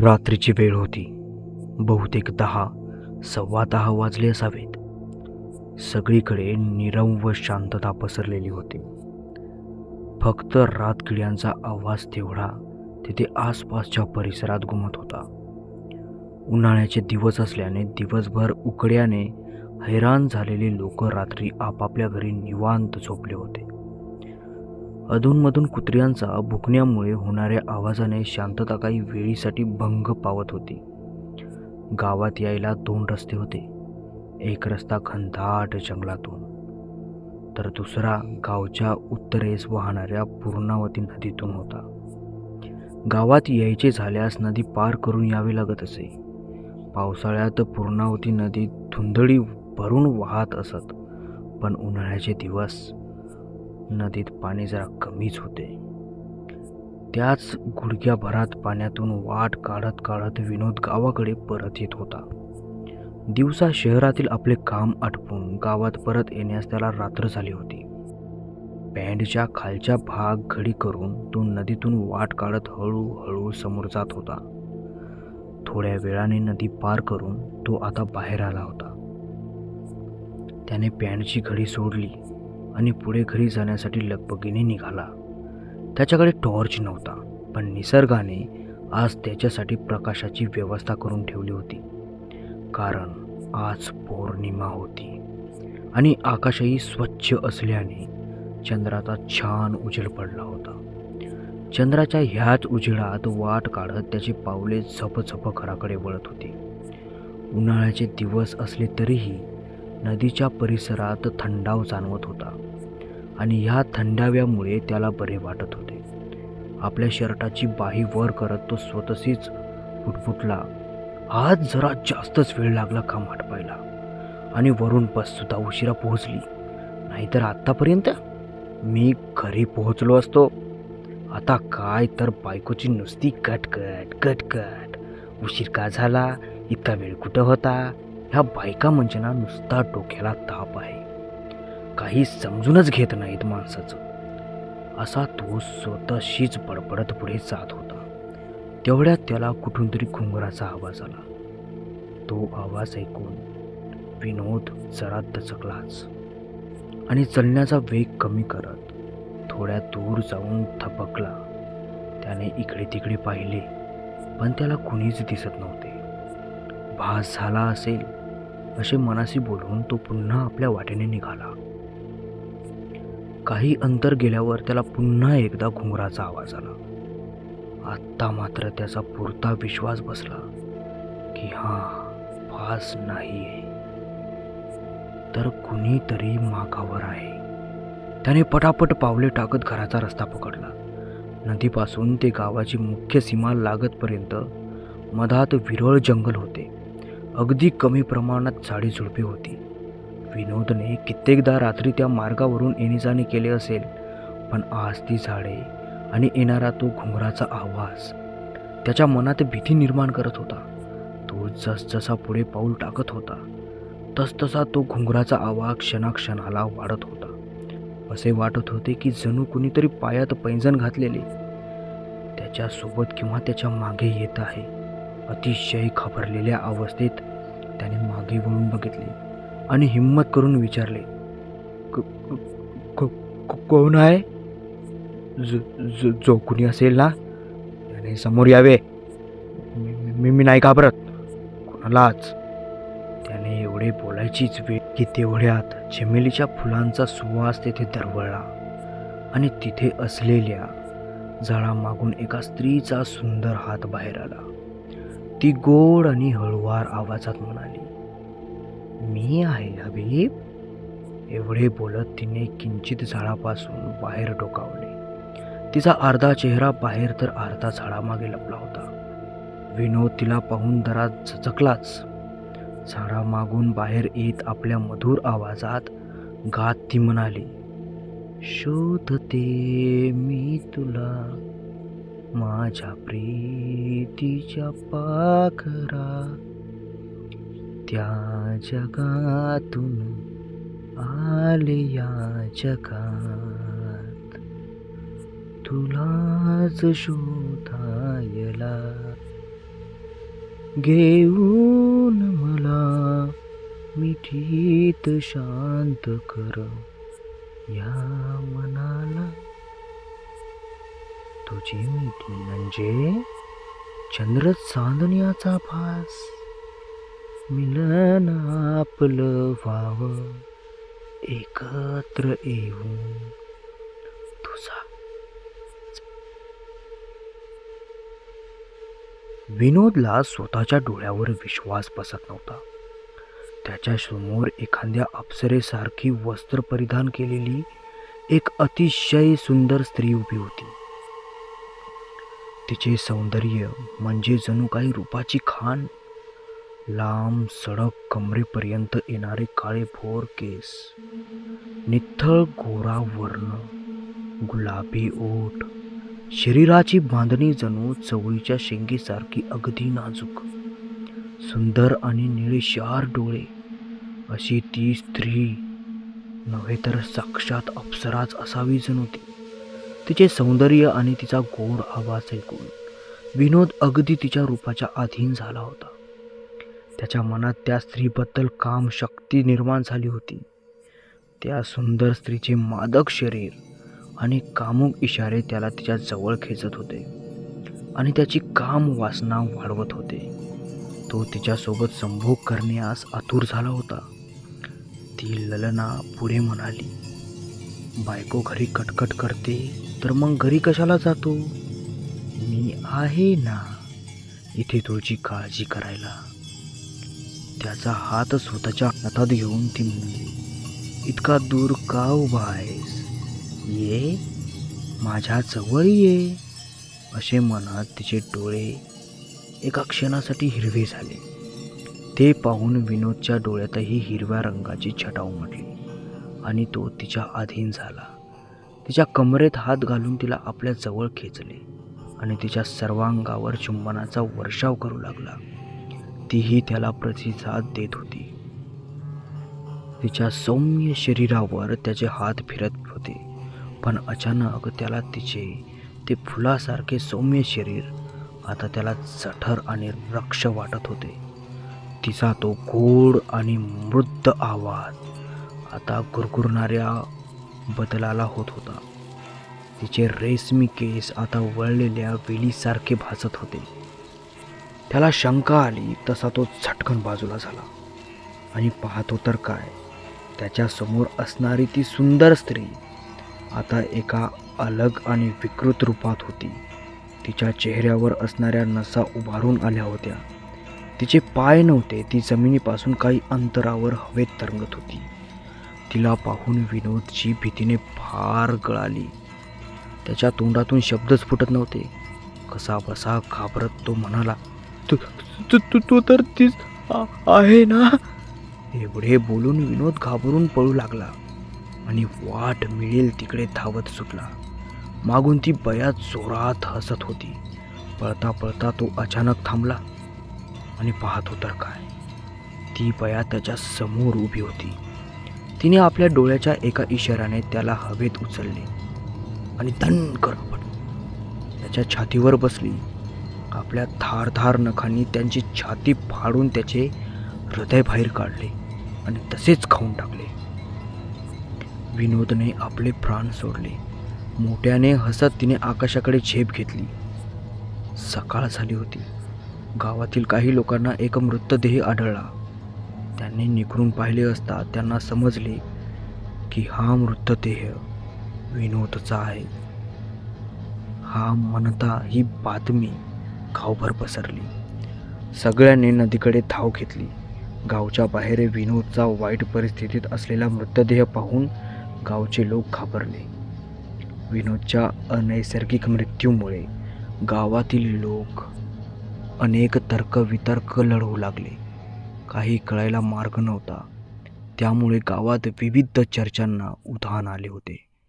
रात्रीची वेळ होती. बहुतेक दहा सव्वा दहा वाजले असावेत. सगळीकडे निरव व शांतता पसरलेली होती. फक्त रातकिड्यांचा आवाज तेवढा तिथे आसपासच्या परिसरात घुमत होता. उन्हाळ्याचे दिवस असल्याने दिवसभर उकड्याने हैराण झालेले लोक रात्री आपापल्या घरी निवांत झोपले होते. अधूनमधून कुत्र्यांचा भुकण्यामुळे होणाऱ्या आवाजाने शांतता काही वेळीसाठी भंग पावत होती. गावात यायला दोन रस्ते होते. एक रस्ता घनदाट जंगलातून तर दुसरा गावच्या उत्तरेस वाहणाऱ्या पूर्णावती नदीतून होता. गावात यायचे झाल्यास नदी पार करून यावे लागत असे. पावसाळ्यात पूर्णावती नदी धुंदळी भरून वाहत असत पण उन्हाळ्याचे दिवस नदीत पाणी जरा कमीच होते. त्याच गुडघ्याभरात पाण्यातून वाट काढत काढत विनोद गावाकडे परत येत होता. दिवसा शहरातील आपले काम आटपून गावात परत येण्यास त्याला रात्र झाली होती. पॅन्टच्या खालच्या भाग घडी करून तो नदीतून वाट काढत हळूहळू समोर जात होता. थोड्या वेळाने नदी पार करून तो आता बाहेर आला होता. त्याने पॅन्टची घडी सोडली. आणि पुढे घरी जाण्यासाठी लगबगीने निघाला. त्याच्याकडे टॉर्च नव्हता पण निसर्गाने आज त्याच्यासाठी प्रकाशाची व्यवस्था करून ठेवली होती. कारण आज पौर्णिमा होती आणि आकाशही स्वच्छ असल्याने चंद्राचा छान उजेड पडला होता. चंद्राच्या ह्याच उजेडात वाट काढत त्याची पावले झपझप घराकडे वळत होती. उन्हाळ्याचे दिवस असले तरीही नदीच्या परिसरात थंडाव जाणवत होता. आणि ह्या थंडाव्यामुळे त्याला बरे वाटत होते. आपल्या शर्टाची बाही वर करत तो स्वतःशीच फुटफुटला आज जरा जास्तच वेळ लागला काम आटपायला आणि वरून बससुद्धा उशिरा पोहोचली. नाहीतर आत्तापर्यंत मी घरी पोहोचलो असतो. आता काय तर बायकोची नुसती कटकट कटकट उशीर का झाला? इतका वेळ कुठं होता? ह्या बायका म्हणजे ना नुसता डोक्याला ताप आहे. काही समजूनच घेत नाहीत माणसाचं. असा तो स्वतःशीच बडबडत पुढे जात होता. तेवढ्यात त्याला कुठून तरी घुंगराचा आवाज आला. तो आवाज ऐकून विनोद जरा दचकलाच आणि चलण्याचा वेग कमी करत थोड्या दूर जाऊन थपकला. त्याने इकडे तिकडे पाहिले पण त्याला कुणीच दिसत नव्हते. भास झाला असेल असे मनाशी बोलून तो पुन्हा आपल्या वाटेने निघाला. काही अंतर गेल्यावर त्याला पुन्हा एकदा घुंगराचा आवाज आला. आत्ता मात्र त्याचा पुरता विश्वास बसला की हा फास नाहीये. तर कुणीतरी मागावर आहे. त्याने पटापट पावले टाकत घराचा रस्ता पकडला. नदीपासून ते गावाची मुख्य सीमा लागतपर्यंत मधात विरळ जंगल होते. अगदी कमी प्रमाणात झाडीझुडपे होती. विनोदने कित्येकदा रात्री त्या मार्गावरून येणेजाणे केले असेल पण आज ती झाडे आणि येणारा तो घुंगराचा आवाज त्याच्या मनात भीती निर्माण करत होता. तो जसजसा पुढे पाऊल टाकत होता तसतसा तो घुंगराचा आवाज क्षणाक्षणाला वाढत होता. असे वाटत होते की जणू कुणीतरी पायात पैंजण घातलेले त्याच्यासोबत किंवा त्याच्यामागे येत आहे. अतिशय खबरलेल्या अवस्थेत त्याने मागे वळून बघितले. आणि हिंमत करून विचारले "क- कोण आहे? जो जो- जो कुणी असेल ना त्याने समोर यावे. मी- मी मी नाही घाबरत. कोणालाच. त्याने एवढे बोलायचीच वेळ की तेवढ्यात चमेलीच्या फुलांचा सुवास तेथे दरवळला आणि तिथे असलेल्या झाडामागून एका स्त्रीचा सुंदर हात बाहेर आला. ती गोड आणि हळुवार आवाजात म्हणाली मी आहे हबीब. एवढे बोलत तिने किंचित झाडापासून बाहेर डोकावले. तिचा अर्धा चेहरा बाहेर तर अर्धा झाडामागे लपला होता. विनोद तिला पाहून दरात झचकलाच. झाडामागून बाहेर येत आपल्या मधुर आवाजात गात ती म्हणाली शोधते मी तुला माझ्या प्रीतीच्या पाखरा. त्या जगातून आले या जगात. तुलाच शोधायला घेऊन मला मिठीत शांत कर या मनाला. तुझी मिठी म्हणजे चंद्र चांदण्याचा भास. मिलन आपलं व्हावं एकत्र येऊन तुझा. विनोदला स्वतःच्या डोळ्यावर विश्वास बसत नव्हता. त्याच्यासमोर एखाद्या अप्सरेसारखी वस्त्र परिधान केलेली एक अतिशय सुंदर स्त्री उभी होती. तिचे सौंदर्य म्हणजे जणू काही रूपाची खाण लांब सडक कमरेपर्यंत येणारे काळे भोर केस निथळ गोरा वर्ण गुलाबी ओठ शरीराची बांधणी जणू चवळीच्या शेंगीसारखी अगदी नाजूक सुंदर आणि निळेशार डोळे अशी ती स्त्री नव्हे तर साक्षात अप्सराच असावी जणू ती. तिचे सौंदर्य आणि तिचा गोड आवाज ऐकून विनोद अगदी तिच्या रूपाच्या अधीन झाला होता. त्याच्या मनात त्या स्त्रीबद्दल काम शक्ती निर्माण झाली होती. त्या सुंदर स्त्रीचे मादक शरीर आणि कामुक इशारे त्याला तिच्या जवळ खेचत होते आणि त्याची काम वासना वाढवत होते. तो तिच्यासोबत संभोग करण्यास आतुर झाला होता. ती ललना पुढे म्हणाली बायको घरी कटकट करते तर मग घरी कशाला जातो? मी आहे ना इथे तुझी काळजी करायला. त्याचा हात स्वतःच्या हातात घेऊन ती म्हणली इतका दूर का उभा आहेस? ये माझ्या जवळ ये. असे म्हणत तिचे डोळे एका क्षणासाठी हिरवे झाले. ते पाहून विनोदच्या डोळ्यातही हिरव्या रंगाची छटा उमटली आणि तो तिच्या अधीन झाला. तिच्या कमरेत हात घालून तिला आपल्या जवळ खेचले आणि तिच्या सर्वांगावर चुंबनाचा वर्षाव करू लागला. तीही त्याला प्रतिसाद देत होती. तिच्या सौम्य शरीरावर त्याचे हात फिरत होते. पण अचानक त्याला तिचे ते फुलासारखे सौम्य शरीर आता त्याला जठर आणि रक्ष वाटत होते. तिचा तो गोड आणि मृद आवाज आता गुरगुरणाऱ्या बदलाला होत होता. तिचे रेशमी केस आता वळलेल्या वेलीसारखे भासत होते. त्याला शंका आली तसा तो झटकन बाजूला झाला. आणि पाहतो तर काय त्याच्यासमोर असणारी ती सुंदर स्त्री आता एका अलग आणि विकृत रूपात होती. तिच्या चेहऱ्यावर असणाऱ्या नसा उभारून आल्या होत्या. तिचे पाय नव्हते ती जमिनीपासून काही अंतरावर हवेत तरंगत होती. तिला पाहून विनोदची भीतीने फार गळाली. त्याच्या तोंडातून शब्दच फुटत नव्हते. कसा बसा घाबरत तो म्हणाला तू तू तू तू तर तीच आहे ना? एवढे बोलून विनोद घाबरून पळू लागला आणि वाट मिळेल तिकडे धावत सुटला. मागून ती बयाच जोरात हसत होती. पळता पळता तो अचानक थांबला आणि पाहतो तर काय? ती बया त्याच्यासमोर उभी होती. तिने आपल्या डोळ्याच्या एका इशाऱ्याने त्याला हवेत उचलले आणि दणकर आपण त्याच्या छातीवर बसली. आपल्या धारधार नखांनी त्यांची छाती फाडून त्याचे हृदय बाहेर काढले आणि तसेच खाऊन टाकले. विनोदने आपले प्राण सोडले. मोठ्याने हसत तिने आकाशाकडे झेप घेतली. सकाळ झाली होती. गावातील काही लोकांना एक मृतदेह आढळला. त्यांनी निखरून पाहिले असता त्यांना समजले की हा मृतदेह विनोदचा आहे. हा म्हणता ही बातमी गावभर पसरली. सगळ्यांनी नदीकडे धाव घेतली. गावच्या बाहेर विनोदचा वाईट परिस्थितीत असलेला मृतदेह पाहून गावचे लोक घाबरले. विनोदच्या अनैसर्गिक मृत्यूमुळे गावातील लोक अनेक तर्कवितर्क लढवू लागले. काही कळायला मार्ग नव्हता. त्यामुळे गावात विविध चर्चांना उधाण आले होते.